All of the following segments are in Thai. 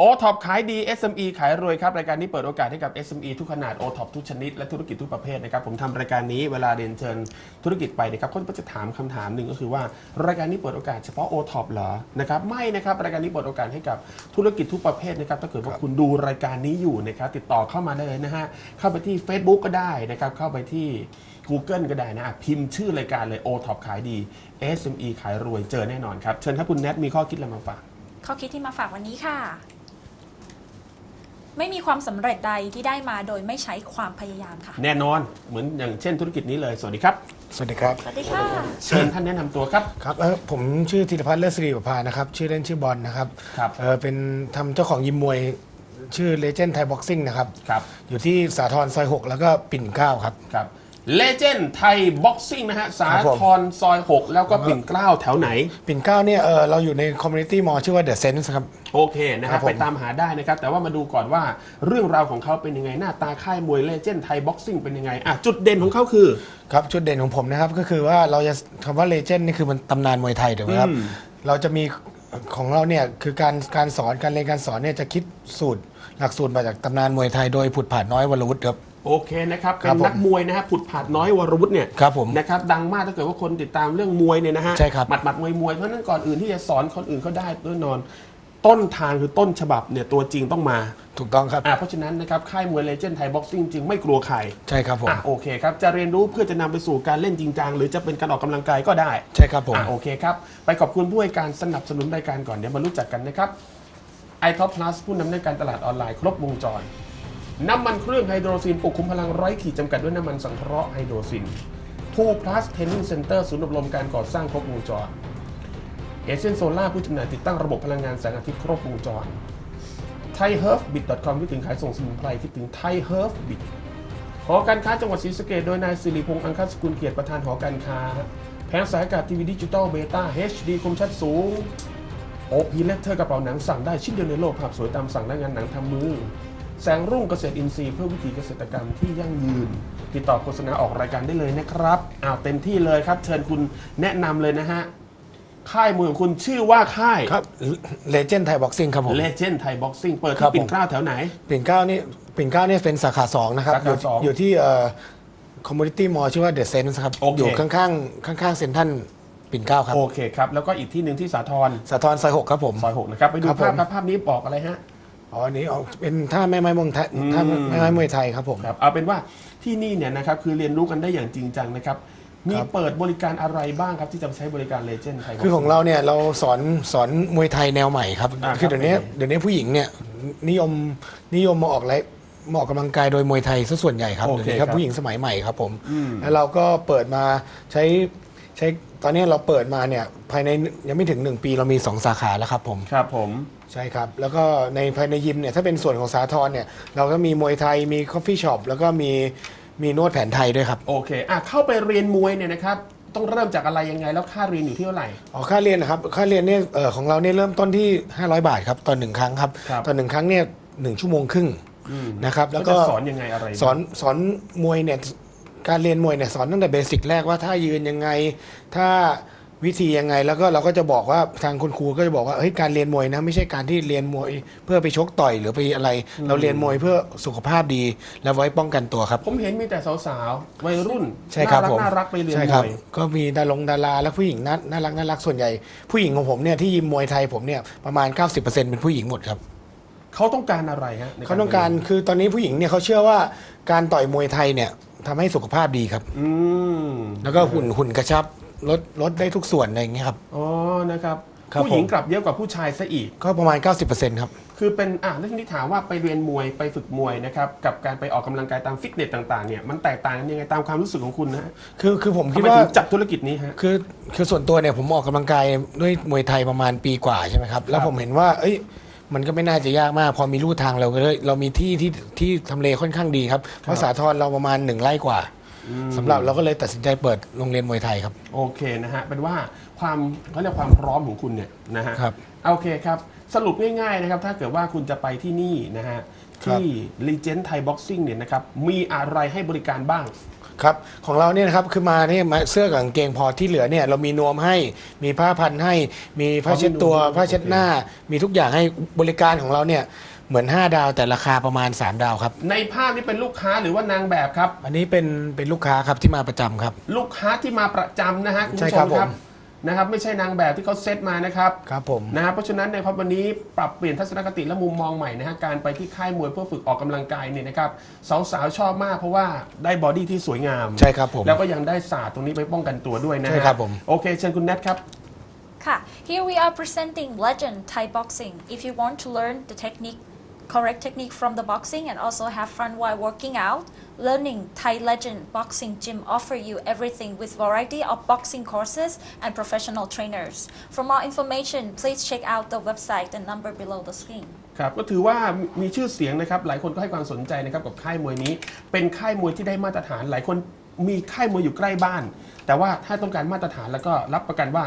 โอท็อปขายดี SME ขายรวยครับ รายการนี้เปิดโอกาสให้กับ SME ทุกขนาดโอท็อปทุกชนิด และธุรกิจทุกประเภทนะครับ ผมทำรายการนี้เวลาเรียนเชิญธุรกิจไปนะครับเขาก็จะถามคำถามหนึ่งก็คือว่า รายการนี้เปิดโอกาสเฉพาะโอท็อปเหรอนะครับไม่นะครับรายการนี้เปิดโอกาสให้กับธุรกิจทุกประเภทนะครับถ้าเกิดว่าคุณดูรายการนี้อยู่นะครับติดต่อเข้ามาได้เลยนะฮะเข้าไปที่ Facebook ก็ได้นะครับเข้าไปที่ Google ก็ได้นะอะพิมพ์ชื่อรายการเลย o t o p ขายดี SME ขายรวยเจอแน่นอนครับเชิญครับคุณแนทมีข้อคิดอะไรมาฝากข้อคิดที่มาฝากวันนี้ค่ะ ไม่มีความสำเร็จใดที่ได้มาโดยไม่ใช้ความพยายามค่ะ แน่นอนเหมือนอย่างเช่นธุรกิจนี้เลย สวัสดีครับ สวัสดีครับ สวัสดีค่ะ เชิญท่านแนะนำตัวครับ ครับเออผมชื่อธีรพัฒน์เลิศสิริประภานะครับ ชื่อเล่นชื่อบอลนะครับครับ เออเป็นทำเจ้าของยิมมวย ชื่อเลเจนด์ไทยบ็อกซิ่งนะครับ ครับ อยู่ที่สาทรซอย 6 แล้วก็ปิ่นเกล้าครับ ครับ เลเจนด์ไทยบ็อกซิ่งนะฮะ สาครับผม ทรซอย 6 แล้วก็ปิ่นเกล้าแถวไหน ปิ่นเกล้าเนี่ยเออเราอยู่ในคอมมูนิตี้มอลชื่อว่าเดอะเซนส์ครับ โอเคนะคครัรับบผม ไปตามหาได้นะครับ แต่ว่ามาดูก่อนว่าเรื่องราวของเขาเป็นยังไง หน้าตาค่ายมวยเลเจนด์ไทยบ็อกซิ่งเป็นยังไงอะจุดเด่นของเขาคือ ครับจุดเด่นของผมนะครับก็คือว่าเราจะคำว่าเลเจนด์นี่คือมันตำนานมวยไทยถูกไหมครับอืมเราจะมีของเราเนี่ยคือการการสอนการเรียนการสอนเนี่ยจะคิดสูตรหลักสูตรมาจากตำนานมวยไทยโดยผุดผ่านน้อยวรวุฒิครับ โอเคนะครับคเป็รันบผมนักมวยนะฮะผุดผาดน้อยวรวุฒิเนี่ยครับผมนะครับดังมากถ้าเกิดว่าคนติดตามเรื่องมวยเนี่ยนะฮะใช่ครับหมัดหมัดมวยมวยเพราะฉะนั้นก่อนอื่นที่จะสอนคนอื่นเขาได้แน่นอน ต้นทางคือต้นฉบับเนี่ยตัวจริงต้องมาถูกต้องครับ อะเพราะฉะนั้นนะครับค่ายมวยเลเจนด์ไทยบ็อกซิ่งจริงไม่กลัวใครใช่ครับผม อะโอเคครับจะเรียนรู้เพื่อจะนำไปสู่การเล่นจริงจังหรือจะเป็นการออกกำลังกายก็ได้ใช่ครับผม อะโอเคครับไปขอบคุณผู้ให้การสนับสนุนรายการก่อนเดี๋ยวมารู้จักกันนะครับ i t o p Plus ผู้นำในการตลาดออนไลน์ครบวงจร น้ำมันเครื่องไฮโดรซินปกคุมพลังร้อยขีดจำกัดด้วยน้ำมันสังเคราะห์ไฮโดรซิน Two Plus Training Center ศูนย์อบรมการก่อสร้างครบวงจรเอเซนโซล่าผู้จำหน่ายติดตั้งระบบพลังงานแสงอาทิตย์ครบวงจร t h a i h e r b b i t c o m คิดถึงขายส่งสมุนไพรคิดถึง t h a i h e r b b i t หอการค้าจังหวัดศรีสะเกดโดยนายสิริพงษ์อังคสกุลเกียรติประธานหอการค้า แผงสายอากาศทีวีดิจิตอลเบต้า HD คมชัดสูงโอพีเลเตอร์กระเป๋าหนังสั่งได้ชิ้นเดียวในโลกภาพสวยตามสั่งได้งานหนังทำมือ แสงรุ่งเกษตรอินทรีย์เพื่อวิถีเกษตรกรรมที่ยั่งยืน ติดต่อโฆษณาออกรายการได้เลยนะครับอ้าวเต็มที่เลยครับ เชิญคุณแนะนำเลยนะฮะ ค่ายมวยของคุณชื่อว่าค่ายครับเลเจนด์ไทยบ็อกซิ่งครับผม เลเจนด์ไทยบ็อกซิ่งเปิดครัที่บปิ่นผมเกล้าแถวไหน ปิ่นเกล้านี่ปิ่นเกล้านี่เป็นสาขาสองนะครับสาขาอยู่สองอยู่ที่เอ่อคอมมูนิตี้มอลชื่อว่าเดอะเซนส์ครับโอเคอยู่ข้างๆข้างๆเซ็นทรัลปิ่นเกล้าครับโอเคครับ แล้วก็อีกที่หนึ่งที่สาทรสาทรซอยหกครับผม ซอยหกนะครับ ไปดูครับภาพผม ครับภาพนี้บอกอะไรฮะ อ๋ออันนี้ออกเป็นท่าแม่ไม้มวยไทยอืมท่าแม่ไม้มวยไทยครับผม ครับเอาเป็นว่าที่นี่เนี่ยนะครับคือเรียนรู้กันได้อย่างจริงจังนะครับมีครับเปิดบริการอะไรบ้างครับที่จะใช้บริการเลเจนด์ไทย คือของเราเนี่ยเราสอนสอนมวยไทยแนวใหม่ครับ อ่าคือเดี๋ยวนี้ครับ เดี๋ยวนี้ผู้หญิงเนี่ยนิยมนิยมมาออกไลฟ์มาออกกำลังกายโดยมวยไทยซะส่วนใหญ่ครับโอเดี๋ยวเคนี้ครับครับผู้หญิงสมัยใหม่ครับผม อืม แล้วเราก็เปิดมาใช้ ใช้ตอนนี้เราเปิดมาเนี่ยภายในยังไม่ถึง 1 ปีเรามี 2 สาขาแล้วครับผม ครับผมใช่ครับ แล้วก็ในภายในยิมเนี่ยถ้าเป็นส่วนของสาทรเนี่ย เราก็มีมวยไทยมีคอฟฟี่ช็อปแล้วก็มีมีนวดแผนไทยด้วยครับ โอเคอะเข้าไปเรียนมวยเนี่ยนะครับต้องเริ่มจากอะไรยังไงแล้วค่าเรียนอยู่ที่เท่าไหร่ อ๋อค่าเรียนนะครับค่าเรียนเนี่ยเออของเราเนี่ยเริ่มต้นที่ 500 บาทครับต่อหนึ่งครั้งครับครับต่อหนึ่งครั้งเนี่ยหนึ่งชั่วโมงครึ่งอืมนะครับแล้แล้ววก็ก็สอนยังไงอะไร สอนสอนมวยเนี่ย การเรียนมวยเนี่ยสอนตั้งแต่เบสิกแรกว่าถ้ายืนยังไง ถ้าวิธียังไงแล้วก็เราก็จะบอกว่าทางคุณครูก็จะบอกว่าเฮ้ยการเรียนมวยนะไม่ใช่การที่เรียนมวยเพื่อไปชกต่อยหรือไปอะไร เราเรียนมวยเพื่อสุขภาพดีและไว้ป้องกันตัวครับ ผมเห็นมีแต่สาวๆวัยรุ่นใช่ครับน่ารัผมน่ารักไปเรียนใช่มครับวยก็มีดารงดาราและผู้หญิงน่าน่ารักน่ารักส่วนใหญ่ ผู้หญิงของผมเนี่ยที่ยิมมวยไทยผมเนี่ยประมาณ 90%เป็นผู้หญิงหมดครับเขาต้องการอะไรฮะในเขาต้องการคือตอนนี้ผู้หญิงเนี่ยเขาเชื่อว่าการต่อยมวยไทยเนี่ย ทำให้สุขภาพดีครับ อืมแล้วก็หุ่นหุ่นกระชับลดลดได้ทุกส่วนอะไรอย่างเงี้ยครับ อ๋อนะครับครับผู้หญิงผม กลับเยอะกว่าผู้ชายซะอีก ก็ประมาณ 90%ครับ คือเป็นอะแล้วทีนี้ถามว่าไปเรียนมวยไปฝึกมวยนะครับกับการไปออกกำลังกายตามฟิตเนสต่างๆเนี่ยมันแตกต่างกันยังไงตามความรู้สึกของคุณนะฮะคือคือผมทำคิดไมว่าถึงจับธุรกิจนี้ฮะ คือคือส่วนตัวเนี่ยผมออกกำลังกายด้วยมวยไทยประมาณปีกว่าใช่ไหมครับ แล้วผมเห็นว่า เอ้ย มันก็ไม่น่าจะยากมาก พอมีลู่ทางเราก็เลยเรามีที่ที่ที่ทำเลค่อนข้างดีครับเพราะสาทรเราประมาณหนึ่งไร่กว่าสำหรับเราก็เลยตัดสินใจเปิดโรงเรียนมวยไทยครับ โอเคนะฮะเป็นว่าความเขาเรียกความพร้อมของคุณเนี่ยนะฮะครับ โอเคครับ สรุปง่ายๆนะครับ ถ้าเกิดว่าคุณจะไปที่นี่นะฮะ ครับ ที่ Legend Thai Boxing เนี่ยนะครับ มีอะไรให้บริการบ้าง ครับของเราเนี่ยนะครับคือมาเนี่ยมาเสื้อกับกางเกงพอที่เหลือเนี่ยเรามีนวมให้มีผ้าพันให้ มีผ้าเช็ดตัวอ๋อมีนวมผ้าเช็ดหน้า มีทุกอย่างให้บริการของเราเนี่ยเหมือน 5 ดาวแต่ราคาประมาณ 3 ดาวครับ ในภาพนี้เป็นลูกค้าหรือว่านางแบบครับ อันนี้เป็นเป็นลูกค้าครับที่มาประจำครับ ลูกค้าที่มาประจำนะฮะคุณใช่ผู้ชครับมครับผม นะครับไม่ใช่นางแบบที่เขาเซตมานะครับครับผม นะครับเพราะฉะนั้นในครับวันนี้ปรับเปลี่ยนทัศนคติและมุมมองใหม่นะฮะการไปที่ค่ายมวยเพื่อฝึกออกกำลังกายเนี่ยนะครับสาวๆชอบมากเพราะว่าได้บอดี้ที่สวยงามใช่ครับผมแล้วก็ยังได้ศาสตร์ตรงนี้ไปป้องกันตัวด้วยนะฮะใช่ครับผม โอเคเชิญคุณแนทครับค่ะ Here we are presenting Legend Thai Boxing. If you want to learn the technique, correct technique from the boxing and also have fun while working out, learning Thai Legend Boxing Gym offer you everything with variety of boxing courses and professional trainers. For more information, please check out the website and number below the screen. ครับก็ถือว่ามีชื่อเสียงนะครับ หลายคนก็ให้ความสนใจนะครับกับค่ายมวยนี้ เป็นค่ายมวยที่ได้มาตรฐาน หลายคนมีค่ายมวยอยู่ใกล้บ้าน แต่ว่าถ้าต้องการมาตรฐานแล้วก็รับประกันว่า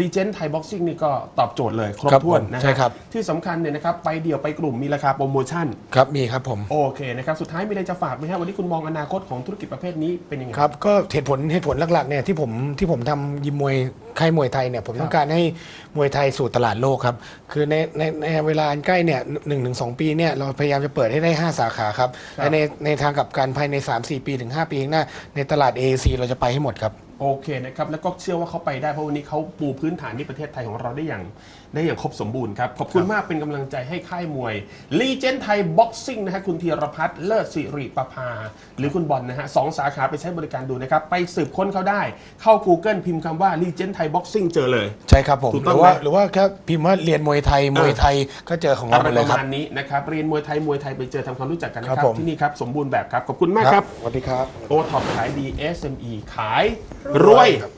l e g e n d Thai Boxing นี่ก็ตอบโจทย์เลย ครบครับถ้วนผมนะฮะใช่ครับ ที่สำคัญเนี่ยนะครับไปเดี่ยวไปกลุ่มมีราคาโปรโมชั่น ครับมีครับผม โอเคนะครับสุดท้ายมีอะไรจะฝากไหมครับวันนี้คุณมองอนาคตของธุรกิจประเภทนี้เป็นยังไง ครับก็เหตุผลเหตุผลหลักๆเนี่ยที่ผมที่ผมทำยิมมวยค่ายมวยไทยเนี่ยผมต้องการให้มวยไทยสู่ตลาดโลกครับ คือในในในเวลาอันใกล้เนี่ยหนึ่งถึงสองปีเนี่ยเราพยายามจะเปิดให้ได้ 5 สาขาครับครับ และในในทางกลับการภายใน 3-4 ปีถึง 5 ปีข้างหน้าในตลาด AAC เราจะไปให้หมดครับ โอเคนะครับ แล้วก็เชื่อว่าเขาไปได้เพราะวันนี้เขาปูพื้นฐานที่ประเทศไทยของเราได้อย่างได้อย่างครบสมบูรณ์ครับ ขอบคุณมากเป็นกำลังใจให้ค่ายมวยลีเจนไทยบ็อกซิ่งนะฮะคุณธีรพัฒน์เลิศสิริประภา หรือคุณบอลนะฮะสองสาขาไปใช้บริการดูนะครับ ไปสืบค้นเขาได้เข้า Google พิมพ์คำว่าลีเจนไทยบ็อกซิ่งเจอเลย ใช่ครับผม ถูกหต้อรืงอว่าไหม หรือว่าแค่พิมพ์ว่าเรียนมวยไทยมวยไทยก็เจอของเราอะไรหมดเลปยระครับ มาณนี้นะครับเรียนมวยไทยมวยไทยไปเจอทำความรู้จักกันนะคครัรับบผม ที่นี่ครับสมบูรณ์แบบครับขอบคุณมากครับ สวัสดีครับ โอท็อปขายดี SME ขายรวยครับ